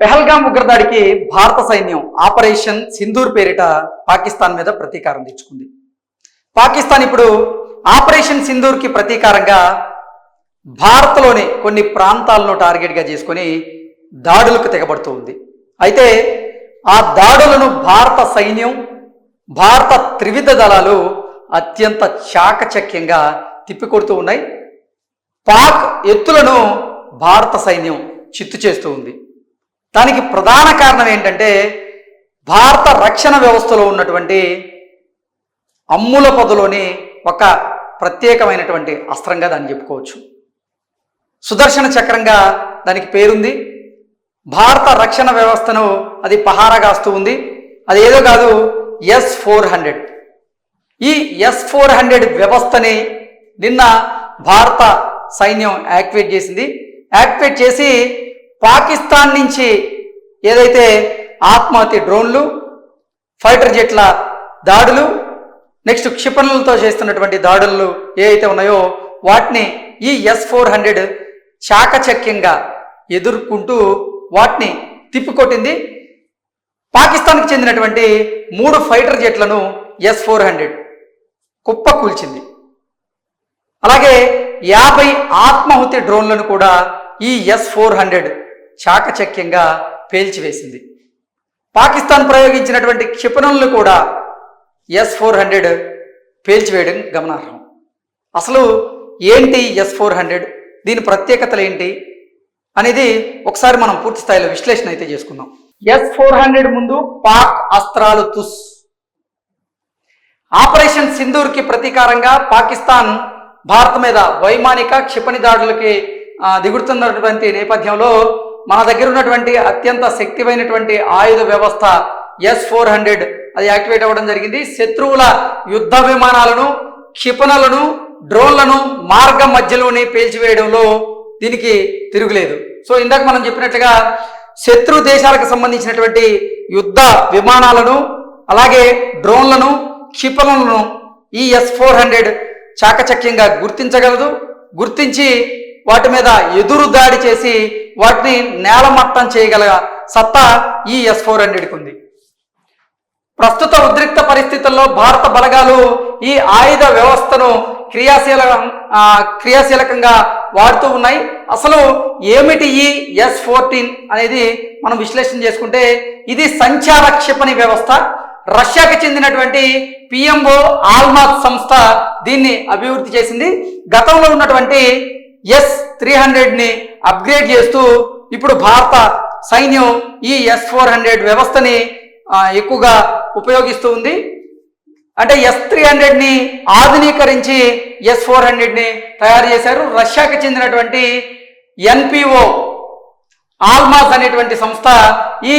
పెహల్గాం ఉగ్రదాడికి భారత సైన్యం ఆపరేషన్ సింధూర్ పేరిట పాకిస్తాన్ మీద ప్రతీకారం తెచ్చుకుంది పాకిస్తాన్ ఇప్పుడు ఆపరేషన్ సింధూర్కి ప్రతీకారంగా భారత్లోని కొన్ని ప్రాంతాలను టార్గెట్గా చేసుకొని దాడులకు తెగబడుతూ ఉంది. అయితే ఆ దాడులను భారత సైన్యం భారత త్రివిధ దళాలు అత్యంత చాకచక్యంగా తిప్పికొడుతూ ఉన్నాయి. పాక్ ఎత్తులను భారత సైన్యం చిత్తు చేస్తూ ఉంది. దానికి ప్రధాన కారణం ఏంటంటే భారత రక్షణ వ్యవస్థలో ఉన్నటువంటి అమ్ముల పొదలోని ఒక ప్రత్యేకమైనటువంటి అస్త్రంగా దాన్ని చెప్పుకోవచ్చు. సుదర్శన చక్రంగా దానికి పేరుంది. భారత రక్షణ వ్యవస్థను అది పహారాగాస్తూ ఉంది. అది ఏదో కాదు ఎస్ ఫోర్ హండ్రెడ్. ఈ ఎస్ ఫోర్ హండ్రెడ్ వ్యవస్థని నిన్న భారత సైన్యం యాక్టివేట్ చేసింది. యాక్టివేట్ చేసి పాకిస్తాన్ నుంచి ఏదైతే ఆత్మహత్య డ్రోన్లు ఫైటర్ జెట్ల దాడులు నెక్స్ట్ క్షిపణులతో చేస్తున్నటువంటి దాడులు ఏ అయితే ఉన్నాయో వాటిని ఈ ఎస్ ఫోర్ హండ్రెడ్ చాకచక్యంగా ఎదుర్కొంటూ వాటిని తిప్పికొట్టింది. పాకిస్తాన్కి చెందినటువంటి మూడు ఫైటర్ జెట్లను ఎస్ ఫోర్ హండ్రెడ్ కుప్ప కూల్చింది. అలాగే యాభై ఆత్మాహుతి డ్రోన్లను కూడా ఈ ఎస్ ఫోర్ హండ్రెడ్ చాకచక్యంగా పేల్చివేసింది. పాకిస్తాన్ ప్రయోగించినటువంటి క్షిపణులను కూడా ఎస్ ఫోర్ హండ్రెడ్ పేల్చివేయడం గమనార్హం. అసలు ఏంటి ఎస్ ఫోర్ హండ్రెడ్? దీని ప్రత్యేకతలు ఏంటి? అనేది ఒకసారి మనం పూర్తి స్థాయిలో విశ్లేషణ అయితే చేసుకుందాం. ఎస్ ఫోర్ హండ్రెడ్ ముందు పాక్ అస్త్రాలు తుస్. ఆపరేషన్ సింధూర్కి ప్రతీకారంగా పాకిస్తాన్ భారత్ మీద వైమానిక క్షిపణి దాడులకి దిగుడుతున్నటువంటి దిగుతున్నటువంటి నేపథ్యంలో మన దగ్గర ఉన్నటువంటి అత్యంత శక్తివైనటువంటి ఆయుధ వ్యవస్థ ఎస్ ఫోర్ హండ్రెడ్ అది యాక్టివేట్ అవ్వడం జరిగింది. శత్రువుల యుద్ధ విమానాలను క్షిపణలను డ్రోన్లను మార్గ మధ్యలోనే పేల్చివేయడంలో దీనికి తిరుగులేదు. సో ఇందాక మనం చెప్పినట్లుగా శత్రు దేశాలకు సంబంధించినటువంటి యుద్ధ విమానాలను అలాగే డ్రోన్లను క్షిపణలను ఈ ఎస్ ఫోర్ హండ్రెడ్ చాకచక్యంగా గుర్తించగలదు. గుర్తించి వాటి మీద ఎదురు దాడి చేసి వాటిని నేలమట్టం చేయగల సత్తా ఈ ఎస్ ఫోర్ హండ్రెడ్కి ఉంది. ప్రస్తుత ఉద్రిక్త పరిస్థితుల్లో భారత బలగాలు ఈ ఆయుధ వ్యవస్థను క్రియాశీల క్రియాశీలకంగా వాడుతూ ఉన్నాయి. అసలు ఏమిటి ఈ ఎస్ ఫోర్టీన్ అనేది మనం విశ్లేషణ చేసుకుంటే ఇది సంచార క్షిపణి వ్యవస్థ. రష్యాకి చెందినటువంటి పిఎంఓ ఆల్మాత్ సంస్థ దీన్ని అభివృద్ధి చేసింది. గతంలో ఉన్నటువంటి ఎస్ త్రీ హండ్రెడ్ని అప్గ్రేడ్ చేస్తూ ఇప్పుడు భారత సైన్యం ఈ ఎస్ ఫోర్ హండ్రెడ్ వ్యవస్థని ఎక్కువగా ఉపయోగిస్తూ ఉంది. అంటే ఎస్ త్రీ హండ్రెడ్ని ఆధునీకరించి ఎస్ ఫోర్ హండ్రెడ్ని తయారు చేశారు. రష్యాకి చెందినటువంటి ఎన్పిఓ ఆల్మాస్ అనేటువంటి సంస్థ ఈ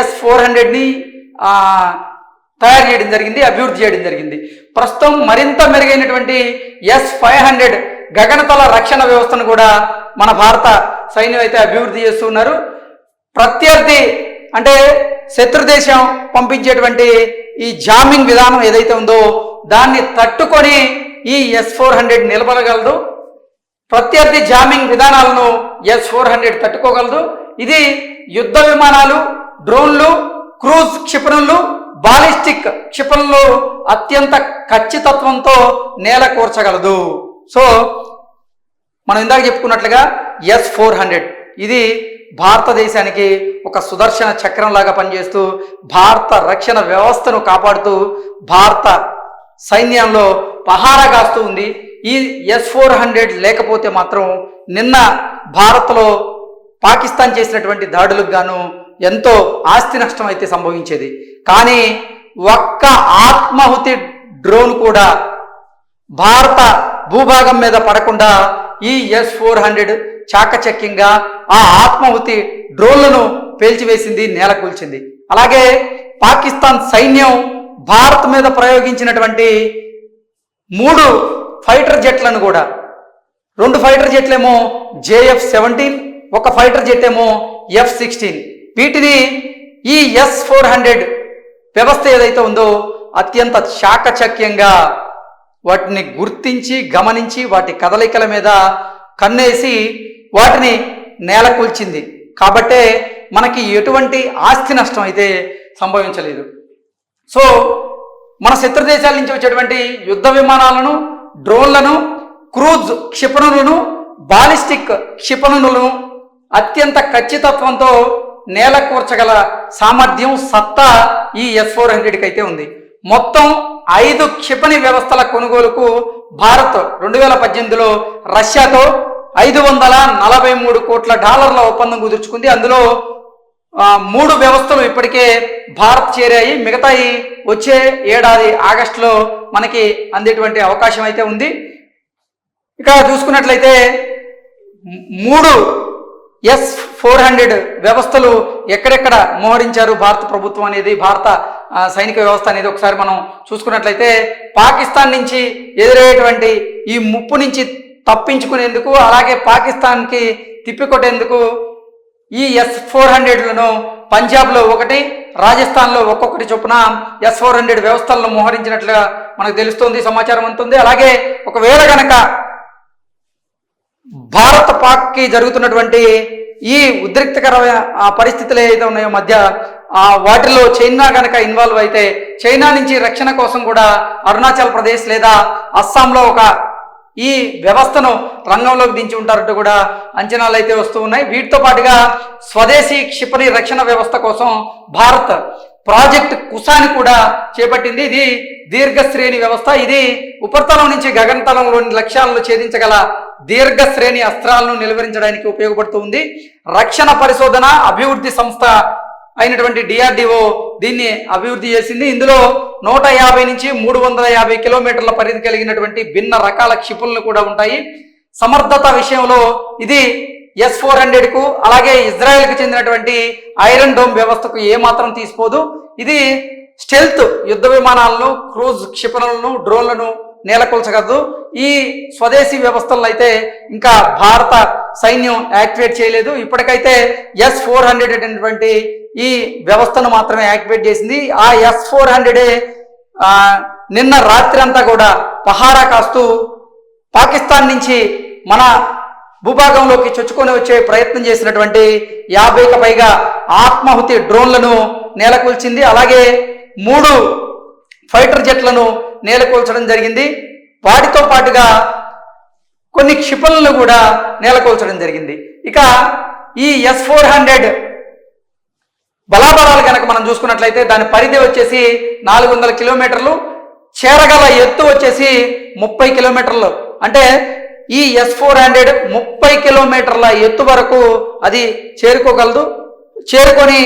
ఎస్ ఫోర్ హండ్రెడ్ని తయారు చేయడం జరిగింది అభివృద్ధి చేయడం జరిగింది. ప్రస్తుతం మరింత మెరుగైనటువంటి ఎస్ ఫైవ్ హండ్రెడ్ గగనతల రక్షణ వ్యవస్థను కూడా మన భారత సైన్యం అయితే అభివృద్ధి చేస్తున్నారు ప్రత్యర్థి అంటే శత్రు దేశం పంపించేటువంటి ఈ జామింగ్ విధానం ఏదైతే ఉందో దాన్ని తట్టుకొని ఈ ఎస్ ఫోర్ హండ్రెడ్ నిలబడగలదు. ప్రత్యర్థి జామింగ్ విధానాలను ఎస్ ఫోర్ హండ్రెడ్ తట్టుకోగలదు. ఇది యుద్ధ విమానాలు డ్రోన్లు క్రూజ్ క్షిపణులు బాలిస్టిక్ క్షిపణులు అత్యంత ఖచ్చితత్వంతో నేల కూర్చగలదు సో మనం ఇందాక చెప్పుకున్నట్లుగా ఎస్ ఫోర్ హండ్రెడ్ ఇది భారతదేశానికి ఒక సుదర్శన చక్రం లాగా పనిచేస్తూ భారత రక్షణ వ్యవస్థను కాపాడుతూ భారత సైన్యంలో పహారా కాస్తూ ఉంది. ఈ ఎస్ ఫోర్ హండ్రెడ్ లేకపోతే మాత్రం నిన్న భారత్లో పాకిస్తాన్ చేసినటువంటి దాడులకు గాను ఎంతో ఆస్తి నష్టం అయితే సంభవించేది. కానీ ఒక్క ఆత్మాహుతి డ్రోన్ కూడా భారత భూభాగం మీద పడకుండా ఈ ఎస్ ఫోర్ హండ్రెడ్ చాకచక్యంగా ఆ ఆత్మాహుతి డ్రోన్లను పేల్చివేసింది నేల కూల్చింది. అలాగే పాకిస్తాన్ సైన్యం భారత్ మీద ప్రయోగించినటువంటి మూడు ఫైటర్ జెట్లను కూడా. రెండు ఫైటర్ జెట్లేమో జేఎఫ్ సెవెంటీన్ ఒక ఫైటర్ జెట్ ఏమో ఎఫ్ సిక్స్టీన్. వీటిని ఈ ఎస్ ఫోర్ హండ్రెడ్ వ్యవస్థ ఏదైతే ఉందో అత్యంత చాకచక్యంగా వాటిని గుర్తించి గమనించి వాటి కదలికల మీద కన్నేసి వాటిని నేలకూల్చింది కాబట్టే మనకి ఎటువంటి ఆస్తి నష్టం అయితే సంభవించలేదు. సో మన శత్రు దేశాల నుంచి వచ్చేటువంటి యుద్ధ విమానాలను డ్రోన్లను క్రూజ్ క్షిపణులను బాలిస్టిక్ క్షిపణులను అత్యంత ఖచ్చితత్వంతో నేల కూర్చగల సామర్థ్యం సత్తా ఈ ఎస్ ఫోర్ హండ్రెడ్కి అయితే ఉంది. మొత్తం ఐదు క్షిపణి వ్యవస్థల కొనుగోలుకు భారత్ రెండు వేల పద్దెనిమిదిలో రష్యాతో ఐదు వందల నలభై మూడు కోట్ల డాలర్ల ఒప్పందం కుదుర్చుకుంది. అందులో మూడు వ్యవస్థలు ఇప్పటికే భారత్ చేరాయి. మిగతాయి వచ్చే ఏడాది ఆగస్టులో మనకి అందేటువంటి అవకాశం అయితే ఉంది. ఇక చూసుకున్నట్లయితే మూడు ఎస్ ఫోర్ హండ్రెడ్ వ్యవస్థలు ఎక్కడెక్కడ మోహరించారు భారత ప్రభుత్వం అనేది భారత సైనిక వ్యవస్థ అనేది ఒకసారి మనం చూసుకున్నట్లయితే పాకిస్తాన్ నుంచి ఎదురయ్యేటువంటి ఈ ముప్పు నుంచి తప్పించుకునేందుకు అలాగే పాకిస్తాన్కి తిప్పికొట్టేందుకు ఈ ఎస్ ఫోర్ హండ్రెడ్లను పంజాబ్లో ఒకటి రాజస్థాన్లో ఒక్కొక్కటి చొప్పున ఎస్ ఫోర్ హండ్రెడ్ వ్యవస్థలను మోహరించినట్లుగా మనకు తెలుస్తోంది సమాచారం ఉంటుంది అలాగే ఒకవేళ గనక భారత పాక్కి జరుగుతున్నటువంటి ఈ ఉద్రిక్తకరమైన ఆ పరిస్థితులు ఏదైతే ఉన్నాయో మధ్య వాటిలో చైనా కనుక ఇన్వాల్వ్ అయితే చైనా నుంచి రక్షణ కోసం కూడా అరుణాచల్ ప్రదేశ్ లేదా అస్సాంలో ఒక ఈ వ్యవస్థను రంగంలోకి దించి ఉంటారంటూ కూడా అంచనాలు అయితే వస్తూ ఉన్నాయి. వీటితో పాటుగా స్వదేశీ క్షిపణి రక్షణ వ్యవస్థ కోసం భారత్ ప్రాజెక్ట్ కుసాని కూడా చేపట్టింది. ఇది దీర్ఘ శ్రేణి వ్యవస్థ. ఇది ఉపరితలం నుంచి గగనతలంలోని లక్ష్యాలను ఛేదించగల దీర్ఘ శ్రేణి అస్త్రాలను నిలువరించడానికి ఉపయోగపడుతుంది రక్షణ పరిశోధన అభివృద్ధి సంస్థ అయినటువంటి డిఆర్డిఓ దీన్ని అభివృద్ధి చేసింది. ఇందులో నూట యాభై నుంచి మూడు వందల యాభై కిలోమీటర్ల పరిధి కలిగినటువంటి భిన్న రకాల క్షిపులను కూడా ఉంటాయి. సమర్థత విషయంలో ఇది ఎస్ ఫోర్ హండ్రెడ్కు అలాగే ఇజ్రాయెల్కు చెందినటువంటి ఐరన్ డోమ్ వ్యవస్థకు ఏమాత్రం తీసిపోదు. ఇది స్టెల్త్ యుద్ధ విమానాలను క్రూజ్ క్షిపణులను డ్రోన్లను నేలకొల్చగలదు. ఈ స్వదేశీ వ్యవస్థలను అయితే ఇంకా భారత సైన్యం యాక్టివేట్ చేయలేదు. ఇప్పటికైతే ఎస్ ఫోర్ హండ్రెడ్ అనేటువంటి ఈ వ్యవస్థను మాత్రమే యాక్టివేట్ చేసింది. ఆ ఎస్ ఫోర్ హండ్రెడే నిన్న రాత్రి అంతా కూడా పహారా కాస్తూ పాకిస్తాన్ నుంచి మన భూభాగంలోకి చొచ్చుకొని వచ్చే ప్రయత్నం చేసినటువంటి యాభైకి పైగా ఆత్మాహుతి డ్రోన్లను నేలకూల్చింది. అలాగే మూడు ఫైటర్ జెట్లను నేలకూల్చడం జరిగింది. వాటితో పాటుగా కొన్ని క్షిపణులను కూడా నెలకొల్చడం జరిగింది. ఇక ఈ ఎస్ ఫోర్ హండ్రెడ్ బలాబలాలు కనుక మనం చూసుకున్నట్లయితే దాని పరిధి వచ్చేసి నాలుగు వందల కిలోమీటర్లు చేరగల ఎత్తు వచ్చేసి ముప్పై కిలోమీటర్లు. అంటే ఈ ఎస్ ఫోర్ హండ్రెడ్ ముప్పై కిలోమీటర్ల ఎత్తు వరకు అది చేరుకోగలదు. చేరుకొని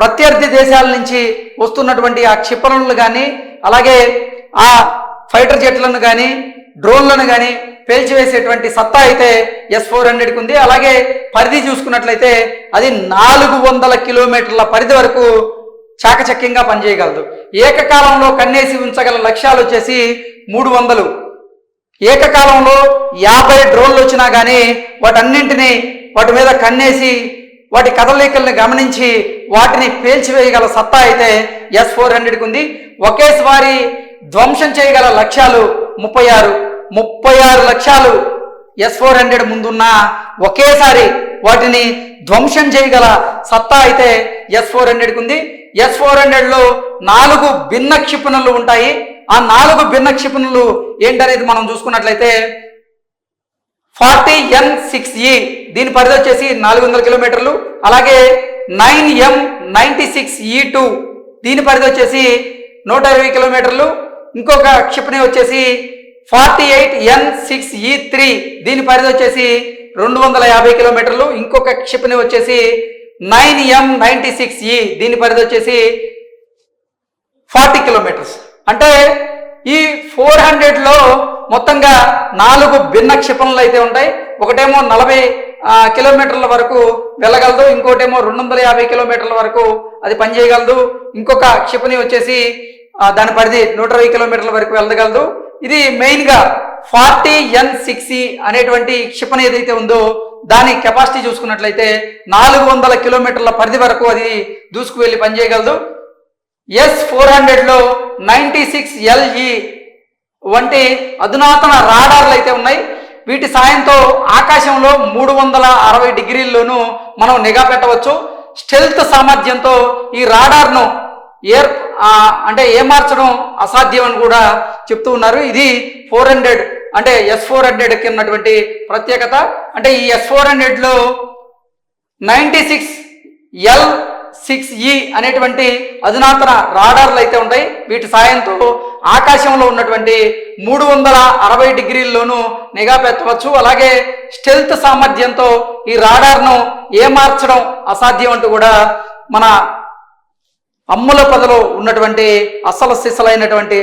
ప్రత్యర్థి దేశాల నుంచి వస్తున్నటువంటి ఆ క్షిపణులను కానీ అలాగే ఆ ఫైటర్ జెట్లను కానీ డ్రోన్లను కానీ పేల్చివేసేటువంటి సత్తా అయితే ఎస్ ఫోర్ హండ్రెడ్కి ఉంది అలాగే పరిధి చూసుకున్నట్లయితే అది నాలుగు వందల కిలోమీటర్ల పరిధి వరకు చాకచక్యంగా పనిచేయగలదు. ఏకకాలంలో కన్నేసి ఉంచగల లక్ష్యాలు వచ్చేసి మూడు వందలు. ఏకకాలంలో యాభై డ్రోన్లు వచ్చినా కానీ వాటన్నింటినీ వాటి మీద కన్నేసి వాటి కదలికల్ని గమనించి వాటిని పేల్చివేయగల సత్తా అయితే ఎస్ ఫోర్ హండ్రెడ్కి ఉంది ఒకేసారి ధ్వంసం చేయగల లక్ష్యాలు ముప్పై ఆరు. ముప్పై ఆరు లక్షలు ఎస్ ఫోర్ హండ్రెడ్ ముందున్న ఒకేసారి వాటిని ధ్వంసం చేయగల సత్తా అయితే ఎస్ ఫోర్ హండ్రెడ్కి ఉంది ఎస్ ఫోర్ హండ్రెడ్లో నాలుగు భిన్న క్షిపణులు ఉంటాయి. ఆ నాలుగు భిన్న క్షిపణులు ఏంటనేది మనం చూసుకున్నట్లయితే ఫార్టీ ఎన్ సిక్స్ ఈ దీని పరిధి వచ్చేసి నాలుగు వందల కిలోమీటర్లు. అలాగే nine M ninety six E two దీని పరిధి వచ్చేసి నూట ఇరవై కిలోమీటర్లు. ఇంకొక క్షిపణి వచ్చేసి forty eight N six E three దీని పరిధి వచ్చేసి రెండు వందల యాభై కిలోమీటర్లు. ఇంకొక క్షిపణి వచ్చేసి నైన్ ఎం నైంటీ సిక్స్ ఈ దీని పరిధి వచ్చేసి ఫార్టీ కిలోమీటర్స్. అంటే ఈ ఫోర్ హండ్రెడ్లో మొత్తంగా నాలుగు భిన్న క్షిపణులు అయితే ఉంటాయి. ఒకటేమో నలభై కిలోమీటర్ల వరకు వెళ్ళగలదు. ఇంకోటేమో రెండు వందల యాభై కిలోమీటర్ల వరకు అది పనిచేయగలదు. ఇంకొక క్షిపణి వచ్చేసి దాని పరిధి నూట ఇరవై కిలోమీటర్ల వరకు వెళ్ళగలదు. ఇది మెయిన్గా ఫార్టీ ఎన్ సిక్స్ అనేటువంటి క్షిపణి ఏదైతే ఉందో దాని కెపాసిటీ చూసుకున్నట్లయితే నాలుగు వందల కిలోమీటర్ల పరిధి వరకు అది దూసుకువెళ్ళి పనిచేయగలదు. ఎస్ ఫోర్ హండ్రెడ్లో నైంటీ సిక్స్ ఎల్ఈ వంటి అధునాతన రాడార్లు అయితే ఉన్నాయి. వీటి సాయంతో ఆకాశంలో మూడు వందల అరవై డిగ్రీల్లోనూ మనం నిఘా పెట్టవచ్చు. స్టెల్త్ సామర్థ్యంతో ఈ రాడార్ను ఏర్ అంటే ఏమార్చడం అసాధ్యం అని కూడా చెప్తూ ఉన్నారు. ఇది ఫోర్ హండ్రెడ్ అంటే ఎస్ ఫోర్ హండ్రెడ్కి ఉన్నటువంటి ప్రత్యేకత. అంటే ఈ ఎస్ ఫోర్ హండ్రెడ్లో ninety six L six E అనేటువంటి అధునాతన రాడార్లు అయితే ఉంటాయి. వీటి సాయంతో ఆకాశంలో ఉన్నటువంటి మూడు వందల అరవై డిగ్రీల్లోనూ నిఘా పెట్టవచ్చు. అలాగే స్టెల్త్ సామర్థ్యంతో ఈ రాడార్ను ఏమార్చడం అసాధ్యం అంటూ కూడా మన అమ్ముల పదలో ఉన్నటువంటి అసలు సిసలైనటువంటి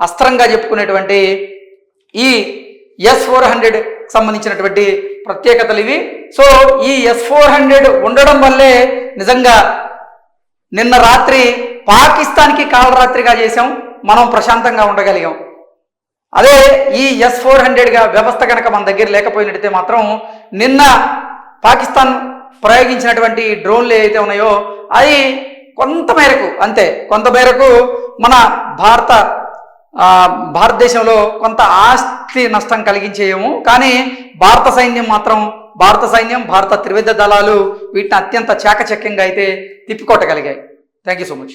అస్త్రంగా చెప్పుకునేటువంటి ఈ ఎస్ ఫోర్ హండ్రెడ్ సంబంధించినటువంటి ప్రత్యేకతలు ఇవి. సో ఈ ఎస్ ఫోర్ హండ్రెడ్ ఉండడం వల్లే నిజంగా నిన్న రాత్రి పాకిస్తాన్కి కాలరాత్రిగా చేసాం మనం ప్రశాంతంగా ఉండగలిగాం. అదే ఈ ఎస్ ఫోర్ హండ్రెడ్గా వ్యవస్థ కనుక మన దగ్గర లేకపోయినట్టయితే మాత్రం నిన్న పాకిస్తాన్ ప్రయోగించినటువంటి డ్రోన్లు ఏవైతే ఉన్నాయో అవి కొంత మేరకు అంతే కొంత మేరకు మన భారత భారతదేశంలో కొంత ఆస్తి నష్టం కలిగించేయము. కానీ భారత సైన్యం మాత్రం భారత సైన్యం భారత త్రివిధ దళాలు వీటిని అత్యంత చాకచక్యంగా అయితే తిప్పికొట్టగలిగాయి. Thank you so much